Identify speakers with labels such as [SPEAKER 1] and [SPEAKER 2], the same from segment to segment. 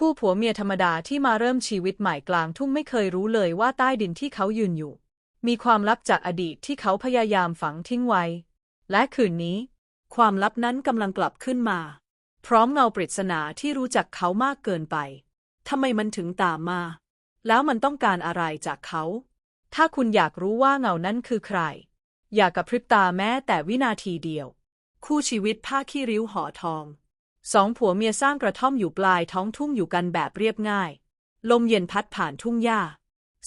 [SPEAKER 1] คู่ผัวเมียธรรมดาที่มาเริ่มชีวิตใหม่กลางทุ่งไม่เคยรู้เลยว่าใต้ดินที่เขายืนอยู่ มีความลับจากอดีตที่เขาพยายามฝังทิ้งไว้ และคืนนี้ ความลับนั้นกำลังกลับขึ้นมา พร้อมเงาปริศนาที่รู้จักเขามากเกินไปทำไมมันถึงตามมา แล้วมันต้องการอะไรจากเขา ถ้าคุณอยากรู้ว่าเงานั้นคือใคร อย่ากระพริบตาแม้แต่วินาทีเดียว คู่ชีวิตผ้าขี้ริ้วห่อทอง สองผัวเมียสร้างกระท่อมอยู่ปลายท้องทุ่งอยู่กันแบบเรียบง่าย ลมเย็นพัดผ่านทุ่งหญ้า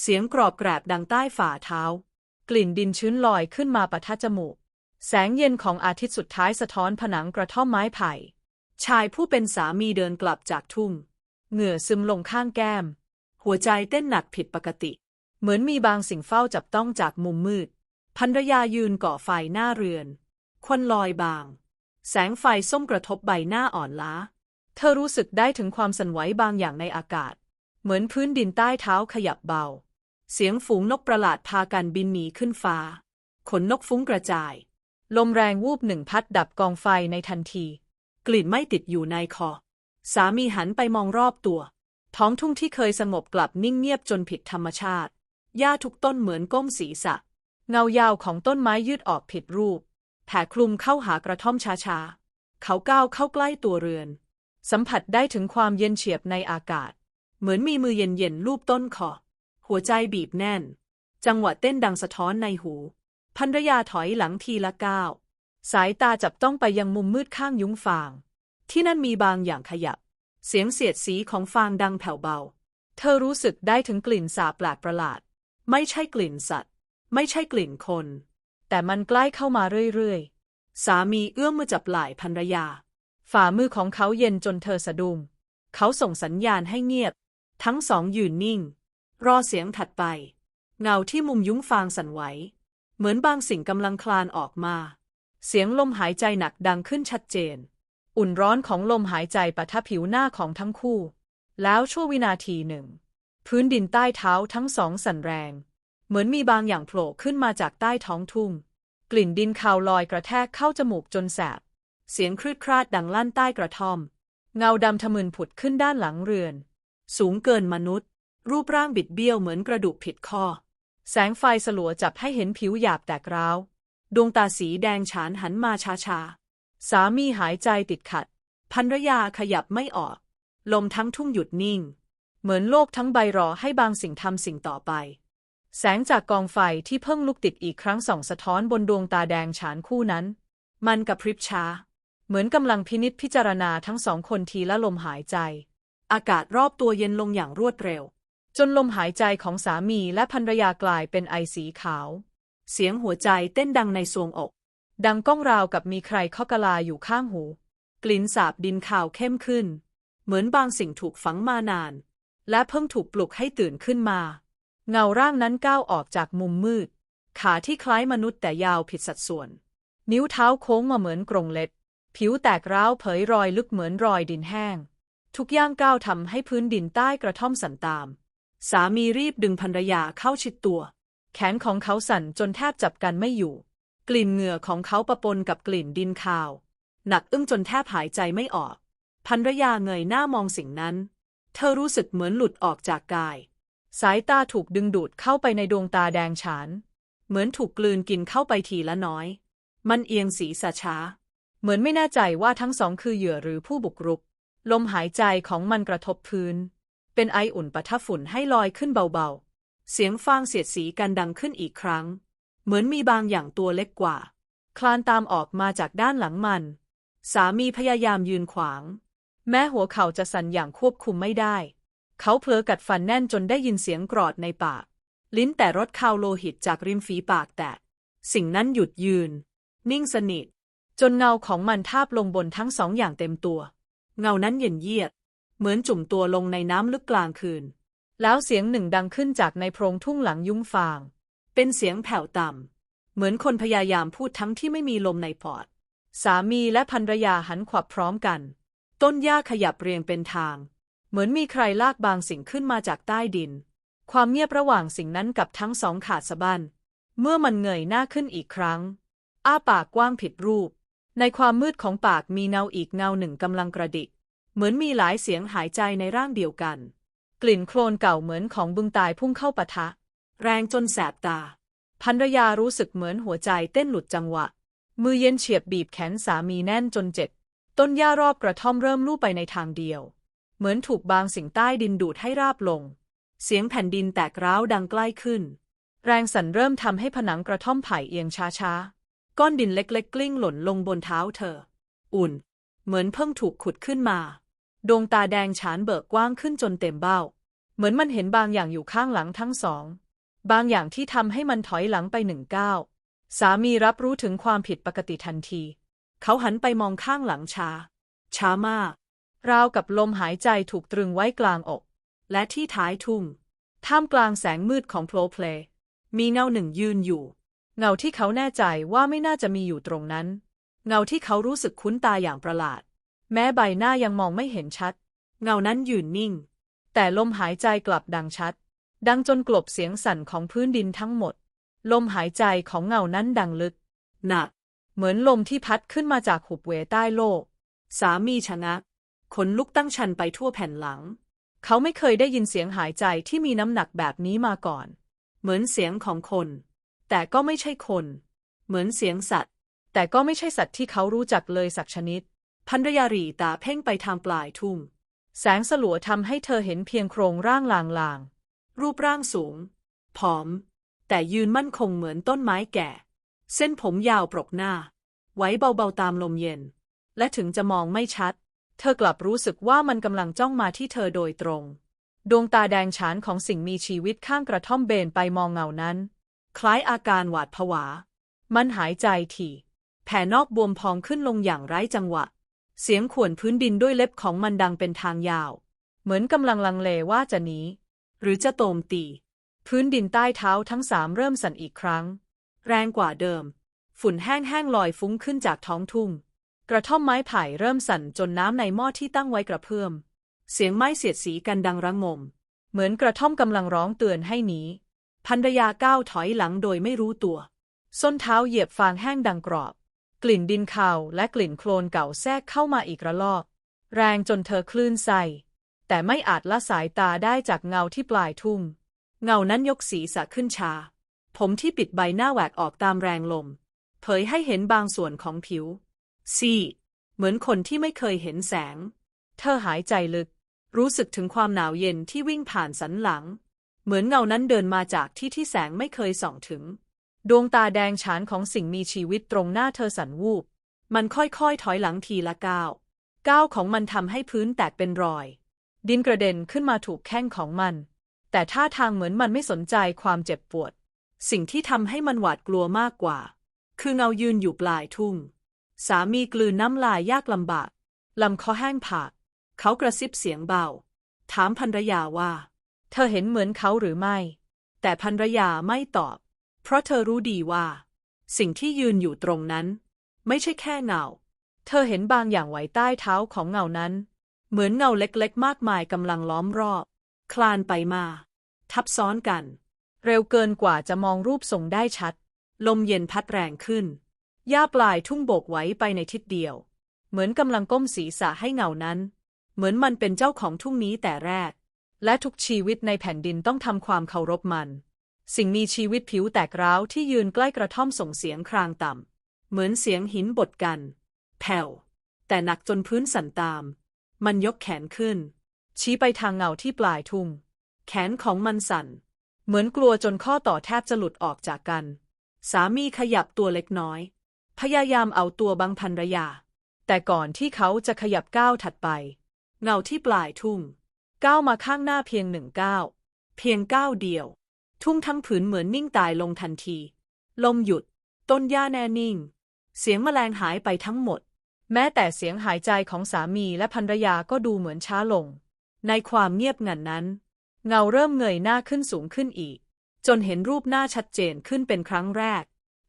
[SPEAKER 1] เสียงกรอบแกรบดังใต้ฝ่าเท้า กลิ่นดินชื้นลอยขึ้นมาปะทะจมูก แสงเย็นของอาทิตย์สุดท้ายสะท้อนผนังกระท่อมไม้ไผ่ ชายผู้เป็นสามีเดินกลับจากทุ่ง เหงื่อซึมลงข้างแก้ม หัวใจเต้นหนักผิดปกติ เหมือนมีบางสิ่งเฝ้าจับต้องจากมุมมืดภรรยายืนก่อไฟหน้าเรือน ควันลอยบาง แสงไฟส้มกระทบใบหน้าอ่อนล้า เธอรู้สึกได้ถึงความสั่นไหวบางอย่างในอากาศ เหมือนพื้นดินใต้เท้าขยับเบา เสียงฝูงนกประหลาดพากันบินหนีขึ้นฟ้า ขนนกฟุ้งกระจาย ลมแรงวูบหนึ่งพัดดับกองไฟในทันที กลิ่นไม่ติดอยู่ในคอ สามีหันไปมองรอบตัว ท้องทุ่งที่เคยสงบกลับนิ่งเงียบจนผิดธรรมชาติ หญ้าทุกต้นเหมือนก้มศีรษะ เงายาวของต้นไม้ยืดออกผิดรูป แผ่คลุมเข้าหากระท่อมช้าๆ เขาก้าวเข้าใกล้ตัวเรือน สัมผัสได้ถึงความเย็นเฉียบในอากาศ เหมือนมีมือเย็นๆลูบต้นคอ หัวใจบีบแน่น จังหวะเต้นดังสะท้อนในหูภรรยาถอยหลังทีละก้าว สายตาจับต้องไปยังมุมมืดข้างยุ้งฟาง ที่นั่นมีบางอย่างขยับ เสียงเสียดสีของฟางดังแผ่วเบา เธอรู้สึกได้ถึงกลิ่นสาบแปลกประหลาด ไม่ใช่กลิ่นสัตว์ ไม่ใช่กลิ่นคน แต่มันใกล้เข้ามาเรื่อยๆ สามีเอื้อมมือจับไหล่ภรรยา ฝ่ามือของเขาเย็นจนเธอสะดุ้งเขาส่งสัญญาณให้เงียบ ทั้งสองยืนนิ่ง รอเสียงถัดไป เงาที่มุมยุ้งฟางสั่นไหว เหมือนบางสิ่งกำลังคลานออกมา เสียงลมหายใจหนักดังขึ้นชัดเจน อุ่นร้อนของลมหายใจปะทะผิวหน้าของทั้งคู่ แล้วชั่ววินาทีหนึ่ง พื้นดินใต้เท้าทั้งสองสั่นแรง เหมือนมีบางอย่างโผล่ขึ้นมาจากใต้ท้องทุ่ง กลิ่นดินคาวลอยกระแทกเข้าจมูกจนแสบ เสียงครืดคราดดังลั่นใต้กระท่อม เงาดำทะมึนผุดขึ้นด้านหลังเรือน สูงเกินมนุษย์ รูปร่างบิดเบี้ยวเหมือนกระดูกผิดข้อ แสงไฟสลัวจับให้เห็นผิวหยาบแตกร้าว ดวงตาสีแดงฉานหันมาช้าๆ สามีหายใจติดขัดภรรยาขยับไม่ออก ลมทั้งทุ่งหยุดนิ่ง เหมือนโลกทั้งใบรอให้บางสิ่งทำสิ่งต่อไป แสงจากกองไฟที่เพิ่งลุกติดอีกครั้งส่องสะท้อนบนดวงตาแดงฉานคู่นั้น มันกระพริบช้า เหมือนกำลังพินิจพิจารณาทั้งสองคนทีละลมหายใจ อากาศรอบตัวเย็นลงอย่างรวดเร็ว จนลมหายใจของสามีและภรรยากลายเป็นไอสีขาว เสียงหัวใจเต้นดังในทรวงอก ดังก้องราวกับมีใครเคาะกะลาอยู่ข้างหู กลิ่นสาบดินข่าวเข้มขึ้น เหมือนบางสิ่งถูกฝังมานาน และเพิ่งถูกปลุกให้ตื่นขึ้นมา เงาร่างนั้นก้าวออกจากมุมมืด ขาที่คล้ายมนุษย์แต่ยาวผิดสัดส่วน นิ้วเท้าโค้งมาเหมือนกรงเล็บ ผิวแตกร้าวเผยรอยลึกเหมือนรอยดินแห้ง ทุกย่างก้าวทำให้พื้นดินใต้กระท่อมสั่นตาม สามีรีบดึงภรรยาเข้าชิดตัว แขนของเขาสั่นจนแทบจับกันไม่อยู่ กลิ่นเหงื่อของเขาปะปนกับกลิ่นดินคาว หนักอึ้งจนแทบหายใจไม่ออกภรรยาเงยหน้ามองสิ่งนั้น เธอรู้สึกเหมือนหลุดออกจากกาย สายตาถูกดึงดูดเข้าไปในดวงตาแดงฉาน เหมือนถูกกลืนกินเข้าไปทีละน้อย มันเอียงศีรษะช้า เหมือนไม่แน่ใจว่าทั้งสองคือเหยื่อหรือผู้บุกรุก ลมหายใจของมันกระทบพื้น เป็นไออุ่นปะทะฝุ่นให้ลอยขึ้นเบาๆ เสียงฟางเสียดสีกันดังขึ้นอีกครั้ง เหมือนมีบางอย่างตัวเล็กกว่า คลานตามออกมาจากด้านหลังมัน สามีพยายามยืนขวาง แม้หัวเข่าจะสั่นอย่างควบคุมไม่ได้ เขาเผลอกัดฟันแน่นจนได้ยินเสียงกรอดในปาก ลิ้นแต่รถคาวโลหิตจากริมฝีปากแตกสิ่งนั้นหยุดยืน นิ่งสนิท จนเงาของมันทาบลงบนทั้งสองอย่างเต็มตัว เงานั้นเย็นเยียด เหมือนจุ่มตัวลงในน้ำลึกกลางคืน แล้วเสียงหนึ่งดังขึ้นจากในโพรงทุ่งหลังยุ้งฟาง เป็นเสียงแผ่วต่ำเหมือนคนพยายามพูดทั้งที่ไม่มีลมในปอด สามีและภรรยาหันขวับพร้อมกัน ต้นหญ้าขยับเรียงเป็นทาง เหมือนมีใครลากบางสิ่งขึ้นมาจากใต้ดิน ความเงียบระหว่างสิ่งนั้นกับทั้งสองขาดสะบั้น เมื่อมันเงยหน้าขึ้นอีกครั้ง อ้าปากกว้างผิดรูป ในความมืดของปากมีเงาอีกเงาหนึ่งกำลังกระดิก เหมือนมีหลายเสียงหายใจในร่างเดียวกัน กลิ่นโคลนเก่าเหมือนของบึงตายพุ่งเข้าปะทะ แรงจนแสบตาภรรยารู้สึกเหมือนหัวใจเต้นหลุดจังหวะ มือเย็นเฉียบบีบแขนสามีแน่นจนเจ็บ ต้นหญ้ารอบกระท่อมเริ่มลู่ไปในทางเดียว เหมือนถูกบางสิ่งใต้ดินดูดให้ราบลง เสียงแผ่นดินแตกร้าวดังใกล้ขึ้น แรงสั่นเริ่มทำให้ผนังกระท่อมไผ่เอียงช้าๆ ก้อนดินเล็กๆ กลิ้งหล่นลงบนเท้าเธอ อุ่น เหมือนเพิ่งถูกขุดขึ้นมา ดวงตาแดงฉานเบิกกว้างขึ้นจนเต็มเบ้า เหมือนมันเห็นบางอย่างอยู่ข้างหลังทั้งสอง บางอย่างที่ทำให้มันถอยหลังไปหนึ่งก้าวสามีรับรู้ถึงความผิดปกติทันที เขาหันไปมองข้างหลังช้า ช้ามาก ราวกับลมหายใจถูกตรึงไว้กลางอก และที่ท้ายทุ่ง ท่ามกลางแสงมืดของโพลเพล มีเงาหนึ่งยืนอยู่ เงาที่เขาแน่ใจว่าไม่น่าจะมีอยู่ตรงนั้น เงาที่เขารู้สึกคุ้นตาอย่างประหลาด แม้ใบหน้ายังมองไม่เห็นชัด เงานั้นยืนนิ่ง แต่ลมหายใจกลับดังชัด ดังจนกลบเสียงสั่นของพื้นดินทั้งหมด ลมหายใจของเงานั้นดังลึก หนัก เหมือนลมที่พัดขึ้นมาจากหุบเหวใต้โลก สามีชนะก ขนลุกตั้งชันไปทั่วแผ่นหลัง เขาไม่เคยได้ยินเสียงหายใจที่มีน้ำหนักแบบนี้มาก่อน เหมือนเสียงของคน แต่ก็ไม่ใช่คน เหมือนเสียงสัตว์ แต่ก็ไม่ใช่สัตว์ที่เขารู้จักเลยสักชนิด พันรยารีตาเพ่งไปทางปลายทุ่ง แสงสลัวทำให้เธอเห็นเพียงโครงร่างลางๆ รูปร่างสูง ผอม แต่ยืนมั่นคงเหมือนต้นไม้แก่ เส้นผมยาวปรกหน้า ไว้เบาๆตามลมเย็น และถึงจะมองไม่ชัด เธอกลับรู้สึกว่ามันกำลังจ้องมาที่เธอโดยตรง ดวงตาแดงฉานของสิ่งมีชีวิตข้างกระท่อมเบนไปมองเงานั้น คล้ายอาการหวาดผวา มันหายใจถี่ แผ่นอกบวมพองขึ้นลงอย่างไร้จังหวะ เสียงข่วนพื้นดินด้วยเล็บของมันดังเป็นทางยาว เหมือนกำลังลังเลว่าจะหนีหรือจะโตมตี พื้นดินใต้เท้าทั้งสามเริ่มสั่นอีกครั้ง แรงกว่าเดิม ฝุ่นแห้งๆลอยฟุ้งขึ้นจากท้องทุ่ง กระท่อมไม้ไผ่เริ่มสั่นจนน้ำในหม้อที่ตั้งไว้กระเพื่อม เสียงไม้เสียดสีกันดังระงม เหมือนกระท่อมกำลังร้องเตือนให้หนีภรรยาก้าวถอยหลังโดยไม่รู้ตัว ส้นเท้าเหยียบฟางแห้งดังกรอบ กลิ่นดินคาวและกลิ่นโคลนเก่าแทรกเข้ามาอีกระลอก แรงจนเธอคลื่นไส้แต่ไม่อาจละสายตาได้จากเงาที่ปลายทุ่ง เงานั้นยกศีรษะขึ้นชา ผมที่ปิดใบหน้าแหวกออกตามแรงลม เผยให้เห็นบางส่วนของผิว ซีเหมือนคนที่ไม่เคยเห็นแสง เธอหายใจลึก รู้สึกถึงความหนาวเย็นที่วิ่งผ่านสันหลัง เหมือนเงานั้นเดินมาจากที่ที่แสงไม่เคยส่องถึง ดวงตาแดงฉานของสิ่งมีชีวิตตรงหน้าเธอสั่นวูบ มันค่อยๆ ถอยหลังทีละก้าว ก้าวของมันทำให้พื้นแตกเป็นรอย ดินกระเด็นขึ้นมาถูกแข้งของมัน แต่ท่าทางเหมือนมันไม่สนใจความเจ็บปวด สิ่งที่ทำให้มันหวาดกลัวมากกว่า คือเงายืนอยู่ปลายทุ่ง สามีกลืนน้ำลายยากลำบากลำคอแห้งผากเขากระซิบเสียงเบา ถามภรรยาว่า เธอเห็นเหมือนเขาหรือไม่ แต่ภรรยาไม่ตอบ เพราะเธอรู้ดีว่า สิ่งที่ยืนอยู่ตรงนั้น ไม่ใช่แค่เงา เธอเห็นบางอย่างไว้ใต้เท้าของเงานั้น เหมือนเงาเล็กๆ มากมายกำลังล้อมรอบ คลานไปมา ทับซ้อนกัน เร็วเกินกว่าจะมองรูปทรงได้ชัด ลมเย็นพัดแรงขึ้น หญ้าปลายทุ่งโบกไว้ไปในทิศเดียว เหมือนกำลังก้มศีรษะให้เงานั้น เหมือนมันเป็นเจ้าของทุ่งนี้แต่แรก และทุกชีวิตในแผ่นดินต้องทำความเคารพมัน สิ่งมีชีวิตผิวแตกร้าวที่ยืนใกล้กระท่อมส่งเสียงครางต่ำ เหมือนเสียงหินบดกัน แผ่ว แต่หนักจนพื้นสั่นตาม มันยกแขนขึ้น ชี้ไปทางเงาที่ปลายทุ่ง แขนของมันสั่น เหมือนกลัวจนข้อต่อแทบจะหลุดออกจากกัน สามีขยับตัวเล็กน้อย พยายามเอาตัวบังพันรยา แต่ก่อนที่เขาจะขยับก้าวถัดไป เงาที่ปลายทุ่ง ก้าวมาข้างหน้าเพียงหนึ่งก้าวเพียงก้าวเดียว ทุ่งทั้งผืนเหมือนนิ่งตายลงทันที ลมหยุด ต้นหญ้าแน่นิ่ง เสียงแมลงหายไปทั้งหมด แม้แต่เสียงหายใจของสามีและภรรยาก็ดูเหมือนช้าลง ในความเงียบงันนั้น เงาเริ่มเงยหน้าขึ้นสูงขึ้นอีก จนเห็นรูปหน้าชัดเจนขึ้นเป็นครั้งแรก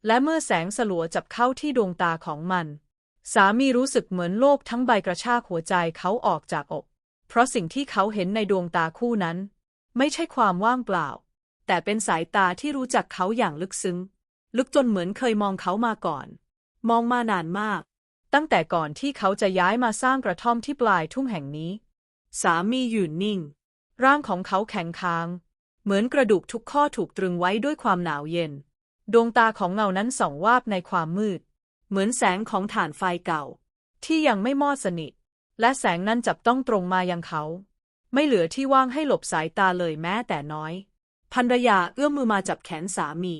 [SPEAKER 1] และเมื่อแสงสลัวจับเข้าที่ดวงตาของมัน สามีรู้สึกเหมือนโลกทั้งใบกระชากหัวใจเขาออกจากอก เพราะสิ่งที่เขาเห็นในดวงตาคู่นั้น ไม่ใช่ความว่างเปล่า แต่เป็นสายตาที่รู้จักเขาอย่างลึกซึ้ง ลึกจนเหมือนเคยมองเขามาก่อน มองมานานมาก ตั้งแต่ก่อนที่เขาจะย้ายมาสร้างกระท่อมที่ปลายทุ่งแห่งนี้ สามีอยืนนิ่ง ร่างของเขาแข็งค้าง เหมือนกระดูกทุกข้อถูกตรึงไว้ด้วยความหนาวเย็น ดวงตาของเงานั้นส่องวาบในความมืด เหมือนแสงของถ่านไฟเก่า ที่ยังไม่มอดสนิท และแสงนั้นจับต้องตรงมายังเขา ไม่เหลือที่ว่างให้หลบสายตาเลยแม้แต่น้อยภรรยาเอื้อมมือมาจับแขนสามี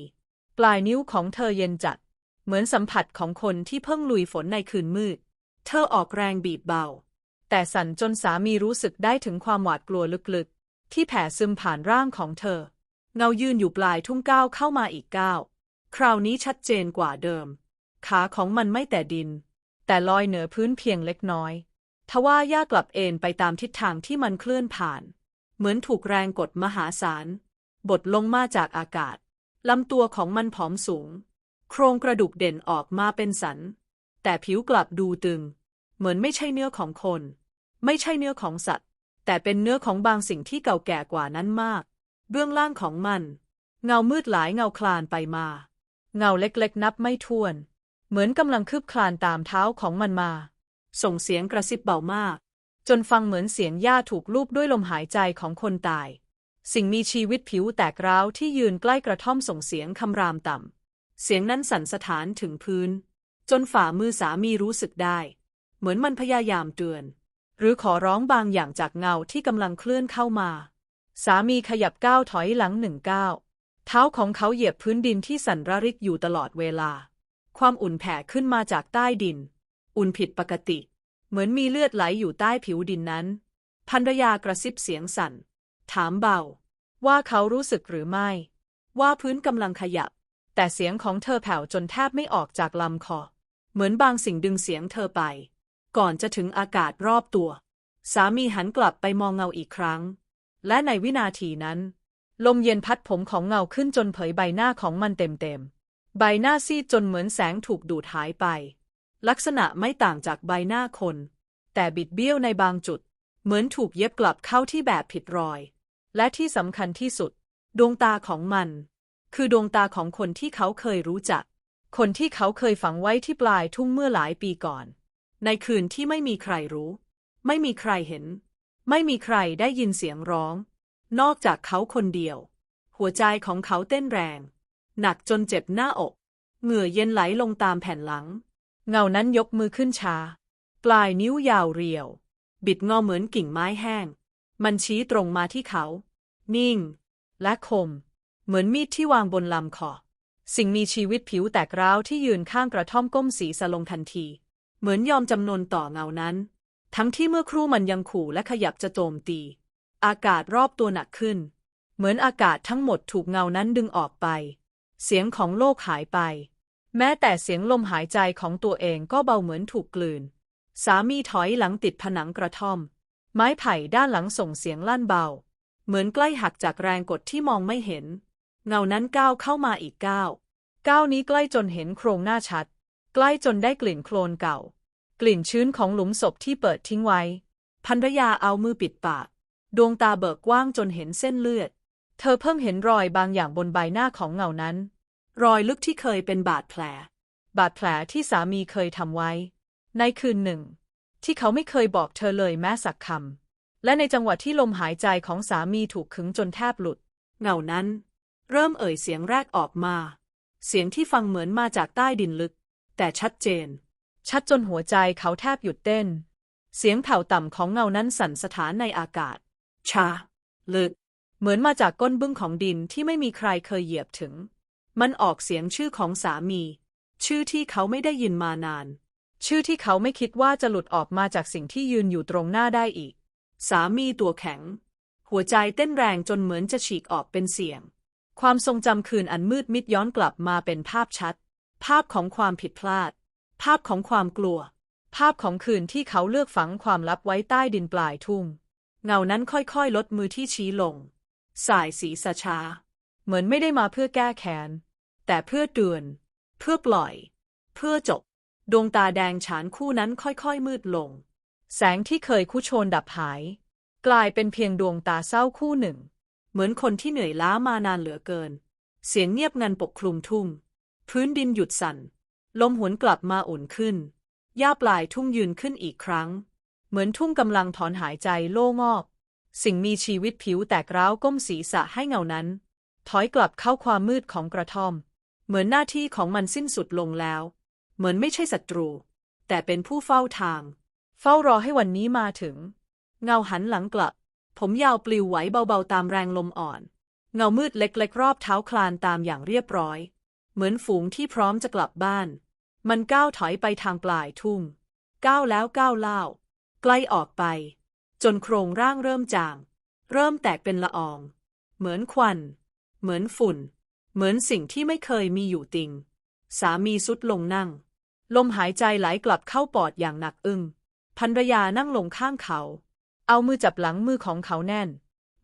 [SPEAKER 1] ปลายนิ้วของเธอเย็นจัด เหมือนสัมผัสของคนที่เพิ่งลุยฝนในคืนมืด เธอออกแรงบีบเบา แต่สั่นจนสามีรู้สึกได้ถึงความหวาดกลัวลึกๆ ที่แผ่ซึมผ่านร่างของเธอ เงายืนอยู่ปลายทุ่งก้าวเข้ามาอีกก้าว คราวนี้ชัดเจนกว่าเดิม ขาของมันไม่แต่ดิน แต่ลอยเหนือพื้นเพียงเล็กน้อยทว่าย่ากลับเอนไปตามทิศทางที่มันเคลื่อนผ่าน เหมือนถูกแรงกดมหาศาล บดลงมาจากอากาศ ลำตัวของมันผอมสูง โครงกระดูกเด่นออกมาเป็นสัน แต่ผิวกลับดูตึง เหมือนไม่ใช่เนื้อของคน ไม่ใช่เนื้อของสัตว์ แต่เป็นเนื้อของบางสิ่งที่เก่าแก่กว่านั้นมาก เบื้องล่างของมัน เงามืดหลายเงาคลานไปมา เงาเล็กๆ นับไม่ถ้วน เหมือนกำลังคืบคลานตามเท้าของมันมา ส่งเสียงกระซิบเบามาก จนฟังเหมือนเสียงหญ้าถูกลูบด้วยลมหายใจของคนตาย สิ่งมีชีวิตผิวแตกร้าวที่ยืนใกล้กระท่อมส่งเสียงคำรามต่ำ เสียงนั้นสั่นสะท้านถึงพื้น จนฝ่ามือสามีรู้สึกได้ เหมือนมันพยายามเตือน หรือขอร้องบางอย่างจากเงาที่กำลังเคลื่อนเข้ามา สามีขยับก้าวถอยหลังหนึ่งก้าว เท้าของเขาเหยียบพื้นดินที่สั่นระริกอยู่ตลอดเวลา ความอุ่นแผ่ขึ้นมาจากใต้ดิน อุ่นผิดปกติ เหมือนมีเลือดไหลอยู่ใต้ผิวดินนั้น ภรรยากระซิบเสียงสั่น ถามเบา ว่าเขารู้สึกหรือไม่ ว่าพื้นกำลังขยับ แต่เสียงของเธอแผ่วจนแทบไม่ออกจากลำคอ เหมือนบางสิ่งดึงเสียงเธอไป ก่อนจะถึงอากาศรอบตัว สามีหันกลับไปมองเงาอีกครั้ง และในวินาทีนั้น ลมเย็นพัดผมของเงาขึ้นจนเผยใบหน้าของมันเต็มๆ ใบหน้าซีดจนเหมือนแสงถูกดูดหายไป ลักษณะไม่ต่างจากใบหน้าคน แต่บิดเบี้ยวในบางจุด เหมือนถูกเย็บกลับเข้าที่แบบผิดรอย และที่สำคัญที่สุด ดวงตาของมัน คือดวงตาของคนที่เขาเคยรู้จัก คนที่เขาเคยฝังไว้ที่ปลายทุ่งเมื่อหลายปีก่อน ในคืนที่ไม่มีใครรู้ ไม่มีใครเห็น ไม่มีใครได้ยินเสียงร้อง นอกจากเขาคนเดียว หัวใจของเขาเต้นแรง หนักจนเจ็บหน้าอก เหงื่อเย็นไหลลงตามแผ่นหลัง เงานั้นยกมือขึ้นช้า ปลายนิ้วยาวเรียว บิดงอเหมือนกิ่งไม้แห้ง มันชี้ตรงมาที่เขา นิ่ง และคม เหมือนมีดที่วางบนลำคอ สิ่งมีชีวิตผิวแตกร้าวที่ยืนข้างกระท่อมก้มศีรษะลงทันที เหมือนยอมจำนนต่อเงานั้น ทั้งที่เมื่อครู่มันยังขู่และขยับจะโจมตี อากาศรอบตัวหนักขึ้น เหมือนอากาศทั้งหมดถูกเงานั้นดึงออกไป เสียงของโลกหายไป แม้แต่เสียงลมหายใจของตัวเองก็เบาเหมือนถูกกลืน สามีถอยหลังติดผนังกระท่อม ไม้ไผ่ด้านหลังส่งเสียงลั่นเบา เหมือนใกล้หักจากแรงกดที่มองไม่เห็น เงานั้นก้าวเข้ามาอีกก้าว ก้าวนี้ใกล้จนเห็นโครงหน้าชัด ใกล้จนได้กลิ่นโคลนเก่า กลิ่นชื้นของหลุมศพที่เปิดทิ้งไว้ภรรยาเอามือปิดปาก ดวงตาเบิกกว้างจนเห็นเส้นเลือด เธอเพิ่งเห็นรอยบางอย่างบนใบหน้าของเงานั้น รอยลึกที่เคยเป็นบาดแผล บาดแผลที่สามีเคยทำไว้ ในคืนหนึ่ง ที่เขาไม่เคยบอกเธอเลยแม้สักคำ และในจังหวะที่ลมหายใจของสามีถูกขึงจนแทบหลุด เงานั้น เริ่มเอ่ยเสียงแรกออกมา เสียงที่ฟังเหมือนมาจากใต้ดินลึก แต่ชัดเจน ชัดจนหัวใจเขาแทบหยุดเต้น เสียงแผ่วต่ำของเงานั้นสั่นสถานในอากาศ ชา ลึก เหมือนมาจากก้นบึ้งของดินที่ไม่มีใครเคยเหยียบถึง มันออกเสียงชื่อของสามี ชื่อที่เขาไม่ได้ยินมานาน ชื่อที่เขาไม่คิดว่าจะหลุดออกมาจากสิ่งที่ยืนอยู่ตรงหน้าได้อีก สามีตัวแข็ง หัวใจเต้นแรงจนเหมือนจะฉีกออกเป็นเสียง ความทรงจำคืนอันมืดมิดย้อนกลับมาเป็นภาพชัด ภาพของความผิดพลาด ภาพของความกลัว ภาพของคืนที่เขาเลือกฝังความลับไว้ใต้ดินปลายทุ่ง เงานั้นค่อยๆ ลดมือที่ชี้ลง สายสีสะช้าเหมือนไม่ได้มาเพื่อแก้แค้น แต่เพื่อเตือน เพื่อปล่อย เพื่อจบ ดวงตาแดงฉานคู่นั้นค่อยๆ มืดลง แสงที่เคยคู่โชนดับหาย กลายเป็นเพียงดวงตาเศร้าคู่หนึ่ง เหมือนคนที่เหนื่อยล้ามานานเหลือเกิน เสียงเงียบงันปกคลุมทุ่ง พื้นดินหยุดสั่น ลมหวนกลับมาอุ่นขึ้นหญ้าปลายทุ่งยืนขึ้นอีกครั้ง เหมือนทุ่งกำลังถอนหายใจโล่งอก สิ่งมีชีวิตผิวแตกร้าวก้มศีรษะให้เงานั้น ถอยกลับเข้าความมืดของกระท่อม เหมือนหน้าที่ของมันสิ้นสุดลงแล้ว เหมือนไม่ใช่ศัตรู แต่เป็นผู้เฝ้าทาง เฝ้ารอให้วันนี้มาถึง เงาหันหลังกลับ ผมยาวปลิวไหวเบาๆตามแรงลมอ่อน เงามืดเล็กๆรอบเท้าคลานตามอย่างเรียบร้อย เหมือนฝูงที่พร้อมจะกลับบ้าน มันก้าวถอยไปทางปลายทุ่ง ก้าวแล้วก้าวเล่า ใกล้ออกไป จนโครงร่างเริ่มจาง เริ่มแตกเป็นละออง เหมือนควัน เหมือนฝุ่น เหมือนสิ่งที่ไม่เคยมีอยู่จริง สามีสุดลงนั่ง ลมหายใจไหลกลับเข้าปอดอย่างหนักอึ้งภรรยานั่งลงข้างเขา เอามือจับหลังมือของเขาแน่น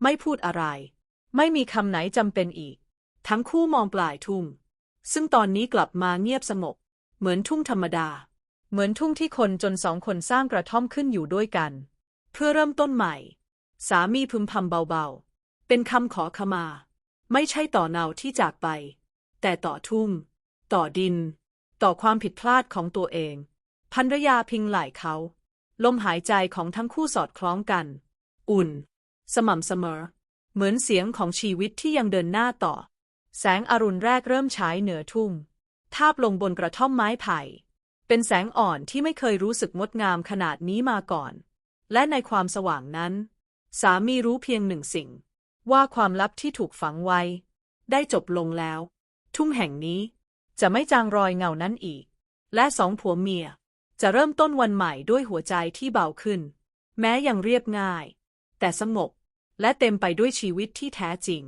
[SPEAKER 1] ไม่พูดอะไร ไม่มีคำไหนจำเป็นอีก ทั้งคู่มองปลายทุ่งซึ่งตอนนี้กลับมาเงียบสงบเหมือนทุ่งธรรมดา เหมือนทุ่งที่คนจนสองคนสร้างกระท่อมขึ้นอยู่ด้วยกัน เพื่อเริ่มต้นใหม่ สามีพึมพำเบาๆ เป็นคำขอขมา ไม่ใช่ต่อเนาที่จากไป แต่ต่อทุ่ง ต่อดิน ต่อความผิดพลาดของตัวเองภรรยาพิงไหล่เขา ลมหายใจของทั้งคู่สอดคล้องกัน อุ่น สม่ำเสมอ เหมือนเสียงของชีวิตที่ยังเดินหน้าต่อ แสงอรุณแรกเริ่มฉายเหนือทุ่ง ทาบลงบนกระท่อมไม้ไผ่ เป็นแสงอ่อนที่ไม่เคยรู้สึกงดงามขนาดนี้มาก่อน และในความสว่างนั้น สามีรู้เพียงหนึ่งสิ่ง ว่าความลับที่ถูกฝังไว้ ได้จบลงแล้ว ทุ่งแห่งนี้จะไม่จางรอยเงานั้นอีก และสองผัวเมีย จะเริ่มต้นวันใหม่ด้วยหัวใจที่เบาขึ้น แม้ยังเรียบง่าย แต่สงบและเต็มไปด้วยชีวิตที่แท้จริง